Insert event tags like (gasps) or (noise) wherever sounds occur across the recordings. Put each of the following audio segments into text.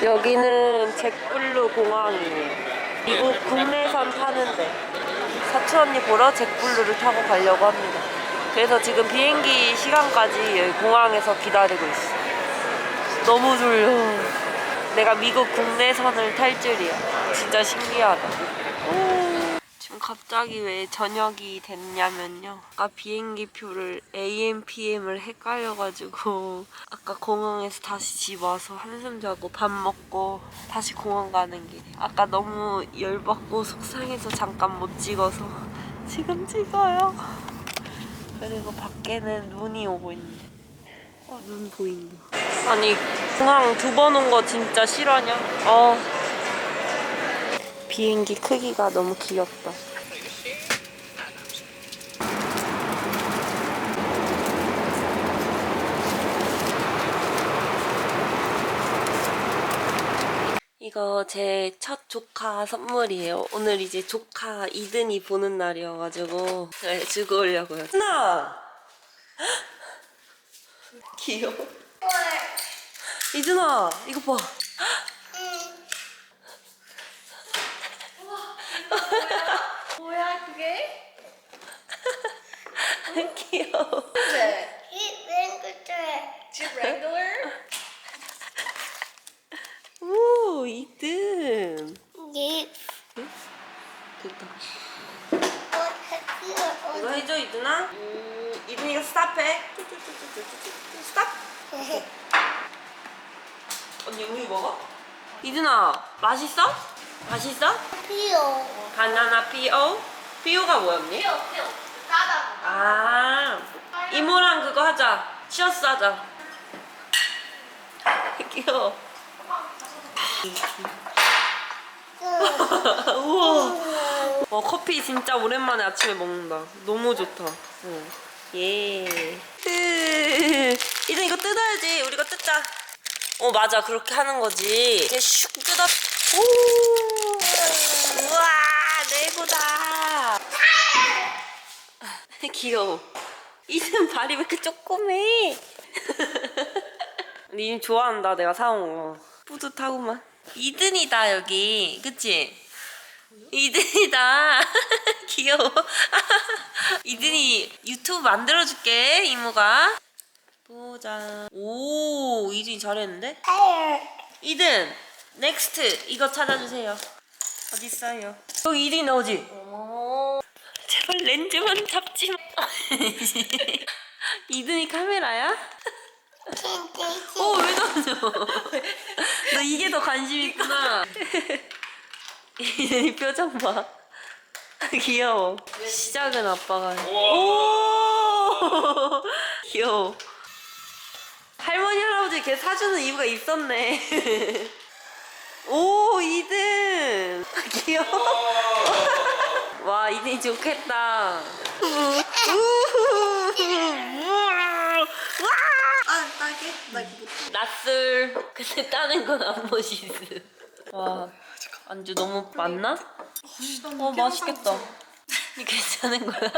여기는 잭블루 공항이에요. 미국 국내선 타는데 사촌 언니 보러 잭블루를 타고 가려고 합니다. 그래서 지금 비행기 시간까지 여기 공항에서 기다리고 있어. 너무 졸려. 내가 미국 국내선을 탈 줄이야. 진짜 신기하다. 오. 갑자기 왜 저녁이 됐냐면요. 아까 비행기 표를 AM, PM을 헷갈려가지고 (laughs) 아까 공항에서 다시 집 와서 한숨 자고 밥 먹고 다시 공항 가는 길에 아까 너무 열받고 속상해서 잠깐 못 찍어서 (laughs) 지금 찍어요. 그리고 밖에는 눈이 오고 있는데 어, 눈 보인다. 아니 공항 두 번 온 거 진짜 실화냐? 어. 비행기 크기가 너무 귀엽다. 이거 제 첫 조카 선물이에요. 오늘 이제 조카 이든이 보는 날이어가지고 네, 주고 오려고요. 나 귀여워. 이든아 이거 봐. 뭐야 그게? (laughs) 귀여워. 네. 이 맹구들 Jeep Wrangler? 오 이든. 이 됐다. 어떻게 이거 해줘 이든아. 음, 스탑해. 스탑. (laughs) 언니 우유 먹어? 이든아 맛있어? 맛있어? 피오 바나나 피오? 피오가 뭐였니? 뼈, 뼈. 까다. 아 이모랑 그거 하자. 치어스 하자. (laughs) 귀여워. (laughs) 우와. 와 커피 진짜 오랜만에 아침에 먹는다. 너무 좋다. 응. 예. 으, 이제 이거 뜯어야지. 우리 이거 뜯자. 어 맞아 그렇게 하는 거지. 이렇게 슉 뜯어. 오. 우와 레고다. (laughs) 귀여워. 이는 발이 왜 이렇게 조그매? (laughs) 니 좋아한다 내가 사온 거. 뿌듯하구만. 이든이다 여기. 그치? 이든이다. (laughs) 귀여워. (laughs) 이든이 유튜브 만들어줄게 이모가. 보자. 오 이든이 잘했는데? 이든 넥스트 이거 찾아주세요. 어디 있어요? 여기 이든이 나오지? 제발 렌즈만 잡지 마. (laughs) 이든이 카메라야? 틴티티 어, 왜 던져? 너 이게 더 관심 있구나. 이 표정 봐. (laughs) 귀여워. 시작은 아빠가. 해. 오! (laughs) 귀여워. 할머니, 할아버지 걔 사주는 이유가 있었네. (laughs) 오, 이든. 귀여워. 와, 이든이 좋겠다. 와! 아, 따게? 나 이거 못. 낯설 근데 따는 건 안 멋있어 와 안주 너무 많나? 어 맛있겠다 이 괜찮은 거야?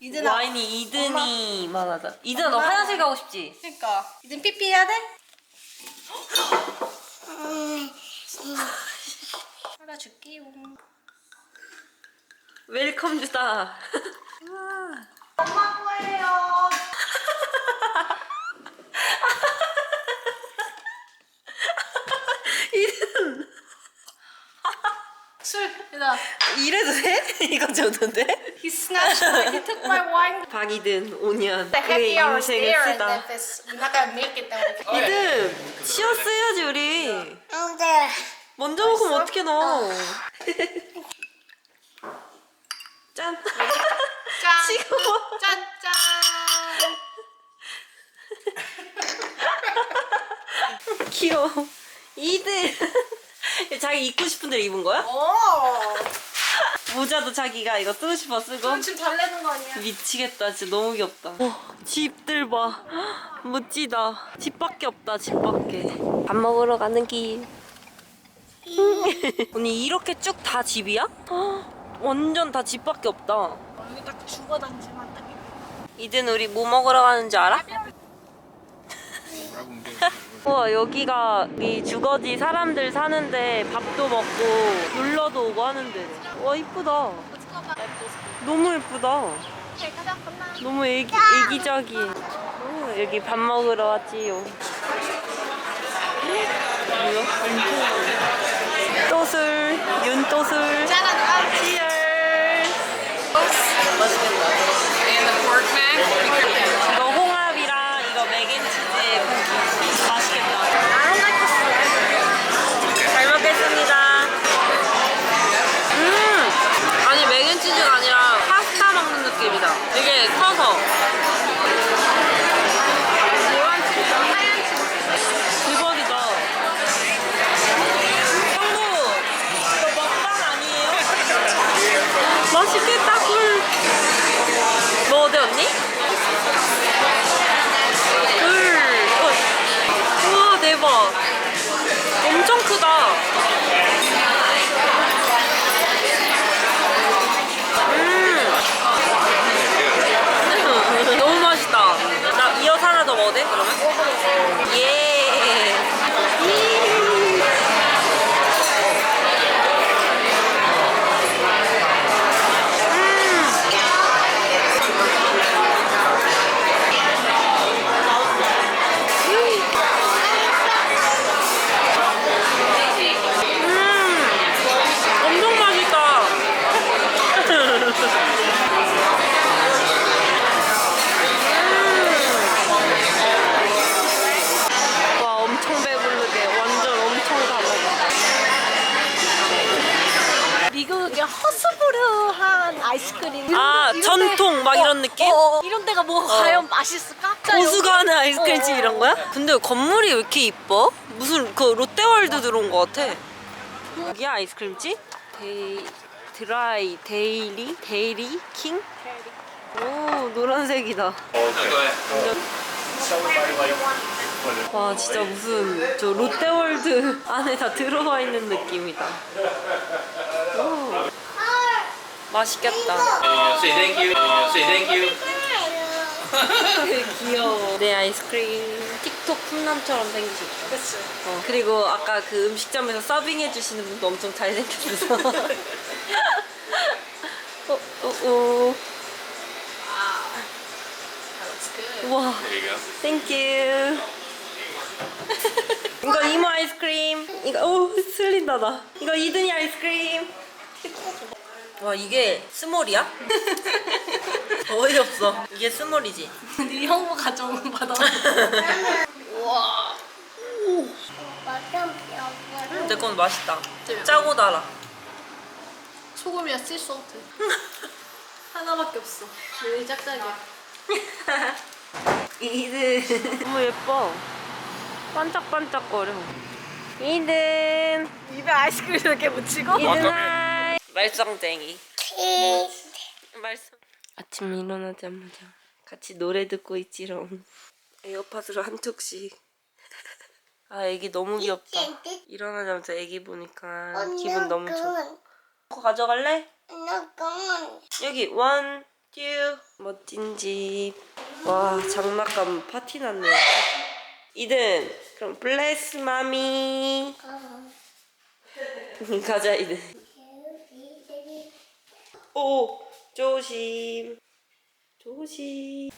이제 나. 와인이 이든이만 하자 이든아 너 화장실 가고 싶지? 그러니까. 이제 삐삐 해야 돼? 알아줄게요. (laughs) 웰컴 주다 엄마 거예요. 이든 술. 얘들아. 이래도 돼? 이거 돼? He snatched my, he took my wine. 박이든 5년 The 그의 happy hour is 인생을 there and 쓰다 if it's we're not gonna make it then we can 이든 치어스 해야지 우리 안돼 먼저 먹으면 어떻게 넣어 짠 짠! 지금 뭐- 짠! 짠! 귀여워. 이들. 자기 입고 싶은 대로 입은 거야? 오! 모자도 자기가 이거 쓰고 싶어 쓰고. 그럼 지금 달래는 거 아니야? 미치겠다. 진짜 너무 귀엽다. 어, 집들 봐. (gasps) 멋지다. 집 밖에 없다. 집 밖에. 밥 먹으러 가는 길. (laughs) 언니 이렇게 쭉 다 집이야? (gasps) 완전 다 집 밖에 없다. 여기 딱 죽어당지만 딱 이든 우리 뭐 먹으러 가는지 알아? (laughs) 우와 여기가 이 주거지 사람들 사는데 밥도 먹고 놀러도 오고 하는데 와 이쁘다. 너무 예쁘다. 너무 애기, 오, 여기 밥 먹으러 왔지요. 뭐야? 또술 윤또술 치얼 맛있겠다 And the pork mac. 이거 홍합이랑 이거 맥앤치즈에 고기 맛있겠다 잘 먹겠습니다 음 아니 맥앤치즈가 아니라 파스타 먹는 느낌이다 되게 커서 대박이다 형부 이거 먹방 아니에요? 맛있겠다 꿀 뭐 어디 언니? 둘. 어. 우와 대박. 엄청 크다. 음. 너무 맛있다. 나 이어서 하나 더 먹어도 돼? 그러면? 예. 음. 음. 엄청 맛있다. 음. 와 엄청 배부르게 완전 엄청 다 먹어. 미국의 허스부르한 아이스크림. 아, 이런 전통 막 이런 느낌? 어, 어, 이런 데가 뭐 과연 맛있을까? 고수가 하는 아이스크림집 어. 이런 거야? 근데 건물이 왜 이렇게 이뻐? 무슨 그 롯데월드 들어온 거 같아. 여기야 아이스크림집? 데이 드라이 데일리 데이리 킹? 오 노란색이다. 와 진짜 무슨 저 롯데월드 안에 다 들어와 있는 느낌이다. 오. 맛있겠다. Say thank you. Say thank you. 귀여워. 내 아이스크림 틱톡 훈남처럼 생기셨다. 그치. 어, 그리고 아까 그 음식점에서 서빙해 주시는 분도 엄청 잘생겼어서. (laughs) 어, 어, 어. 우와. There you go. 땡큐. (laughs) 이거 이모 아이스크림. 이거 오 슬린다 나. 이거 이든이 아이스크림. 와 이게 스몰이야? (laughs) 어이없어. 이게 스몰이지. 네 형부 가져온 받아. 배고파. 내건 맛있다. 짜고 달아. 소금이야 씨소트. (laughs) 하나밖에 없어. 왜 짝짝이야? (laughs) 이든 너무 예뻐. 반짝반짝거려. 이든 입에 아이스크림 이렇게 묻히고. 이든 하이. 말썽쟁이. 키스. 말썽. 아침 일어나자마자 같이 노래 듣고 있지롱. 에어팟으로 한 툭씩. (laughs) 아 애기 너무 귀엽다. 일어나자마자 애기 보니까 기분 너무 좋아. 그거 가져갈래? 너그만 여기 원, 투 멋진 집. 와 장난감 파티 났네. 이든 그럼 블레스 마미. (laughs) 가자 이든. 오 조심. 조심.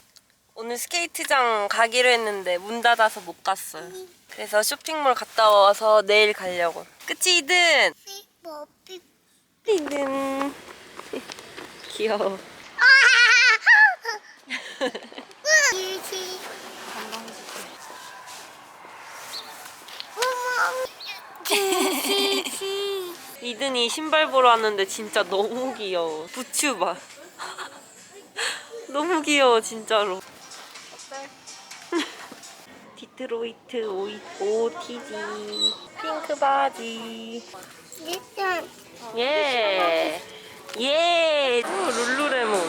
오늘 스케이트장 가기로 했는데 문 닫아서 못 갔어요. 그래서 쇼핑몰 갔다 와서 내일 가려고. 그치 이든? 삐뽀 삐. 이든. (laughs) 귀여워. 유지. (laughs) 이든이 신발 보러 왔는데 진짜 너무 귀여워. 부츠 봐. (laughs) 너무 귀여워 진짜로. (laughs) 디트로이트 오이 OTD 핑크 바지. 일단 예. 예. 오, 룰루레몬.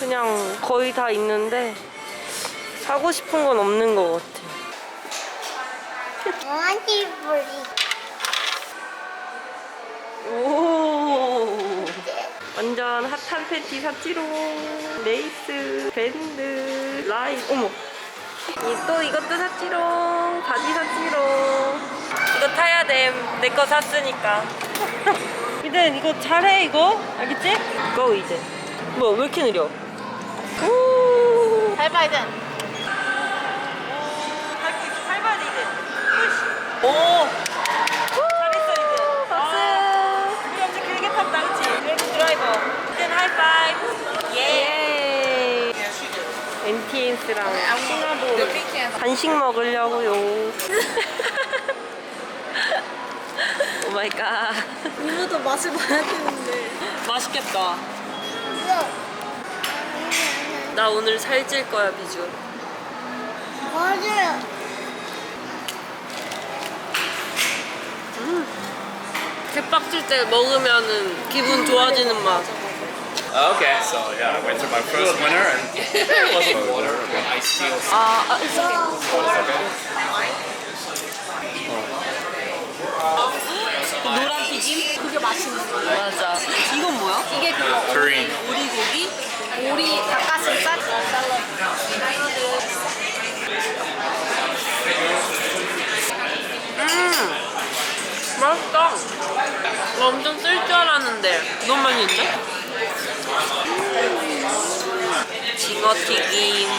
그냥 거의 다 있는데 사고 싶은 건 없는 것 같아. 어디 보리. 오. 완전 핫한 팬티 샀지롱. 레이스, 밴드, 라인. 어머. 이, 또 이것도 샀지롱. 바지 샀지롱. 이거 타야 됨. 내거 샀으니까. (laughs) 이든 이거 잘해 이거. 알겠지? 고 이제. 뭐야 왜 이렇게 느려? 오. 밟아야 돼. 밟고 있어. 밟아야 돼 이제. 오. 잘했어 이제. 박수. 우리 엄청 길게 탔다 그치? 그래도 드라이버. 이젠 하이파이브. 예. 엔티엔스랑 싱가포르 간식 먹으려고요. (laughs) 오 마이 갓. 이모도 맛을 봐야 되는데. 맛있겠다. 나 오늘 살찔 거야 비주. 맞아요. 개빡칠 때 먹으면은 기분 좋아지는 맛. Okay. So yeah, I went through my first winter and it wasn't water, but I still 아, 아 it's okay. 노란 튀김? 그게 맛있는 거. 맞아. 이건 뭐야? 이게 그거 Korean. 오리고기? 오리 닭가슴살. 음, 맛있다. 나 엄청 쓸줄 알았는데 너무 맛있는데? 음, 징어 튀김.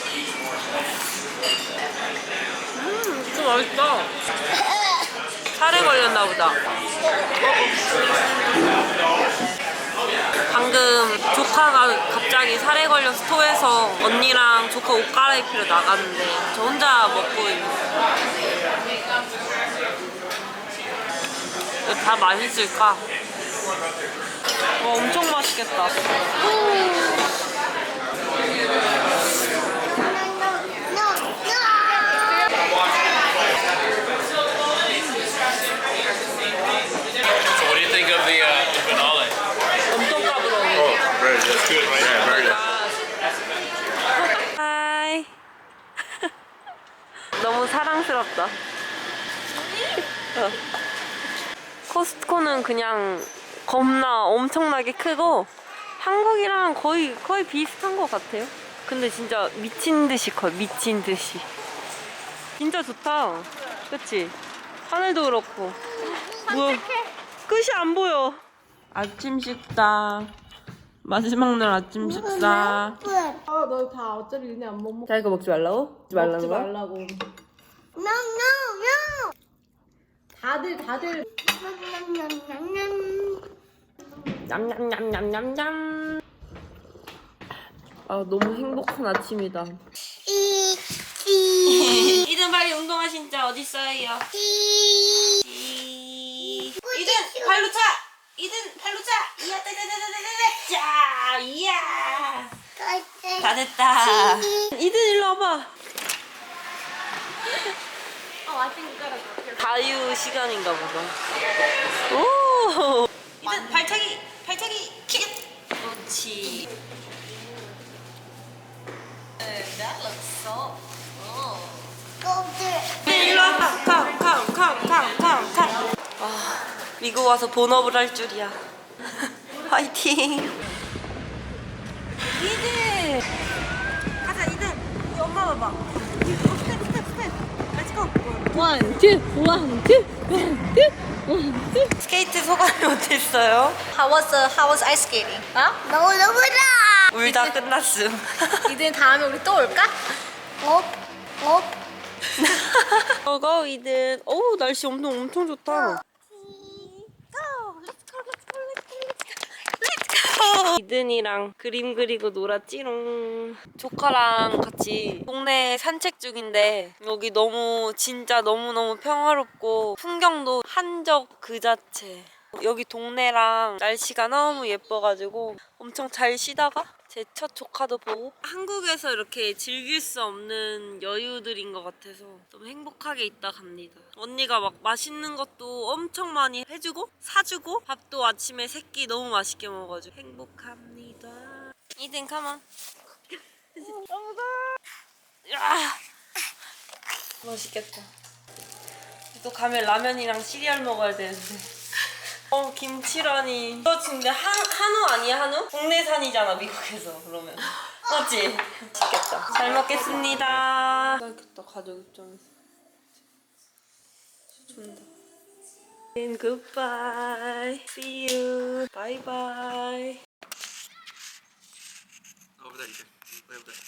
음, 진짜 맛있다. 살에 걸렸나 보다. 방금 조카가 갑자기 살에 걸려서 토해서 언니랑 조카 옷 갈아입히러 나갔는데 저 혼자 먹고 있는 이거 다 맛있을까? 와 엄청 맛있겠다 So what do you think of the uh, the finale? 엄청 까불어 Oh, very good. That's good, right? Yeah, very good. 하이 너무 사랑스럽다 어. 코스트코는 그냥 겁나 엄청나게 크고 한국이랑 거의 거의 비슷한 것 같아요 근데 진짜 미친 듯이 커 미친 듯이 진짜 좋다 그치? 하늘도 그렇고 뭐 끝이 안 보여 아침 식사 마지막 날 아침 식사 아, 너 다 어차피 니네 안 먹. 자 이거 먹지 말라고? 먹지 말라는 먹지 거야? 말라고. No, no, no. 다들 다들. 냠냠냠냠냠냠 아 너무 행복한 아침이다 이, (laughs) 이, 이든 빨리 운동화 신자 어딨어요? 이. 이든 발로 차! 이든 발로 차! 이야 따다다다다다 자 이야 다 됐다 이든 일로 와봐 가라. 자유 시간인가 보다. 오! 이든 발차기 발차기 킥! 그렇지. 꼬들. 일로 와봐 컴컴 컴 컴 컴컴. 아 미국 와서 본업을 할 줄이야. (laughs) 화이팅! 이든 가자 이든 엄마 봐봐 원, 투, 원, 투, 원, 투, 원, 투. 스케이트 소감이 어땠어요? How was the How was ice skating? 어? 너무 너무다. 울다 끝났음 (laughs) 이든 다음에 우리 또 올까? 업, 업. 고고 이든 오 날씨 엄청 엄청 좋다 (laughs) 이든이랑 그림 그리고 놀았지롱. 조카랑 같이 동네 산책 중인데 여기 너무 진짜 너무너무 평화롭고 풍경도 한적 그 자체 여기 동네랑 날씨가 너무 예뻐가지고 엄청 잘 쉬다가 제 첫 조카도 보고 한국에서 이렇게 즐길 수 없는 여유들인 것 같아서 너무 행복하게 있다 갑니다. 언니가 막 맛있는 것도 엄청 많이 해주고 사주고 밥도 아침에 새끼 너무 맛있게 먹어가지고 행복합니다. 이든 컴온. 야 맛있겠다. 또 가면 라면이랑 시리얼 먹어야 되는데. 어 김치라니. 이거 근데 한, 한우 아니야 한우? 국내산이잖아 미국에서 그러면. 맞지? 맛있겠다. 잘 먹겠습니다. 맛있겠다 가족 입장에서. 좋다. And goodbye. See you. Bye bye Over there, you can. Over there.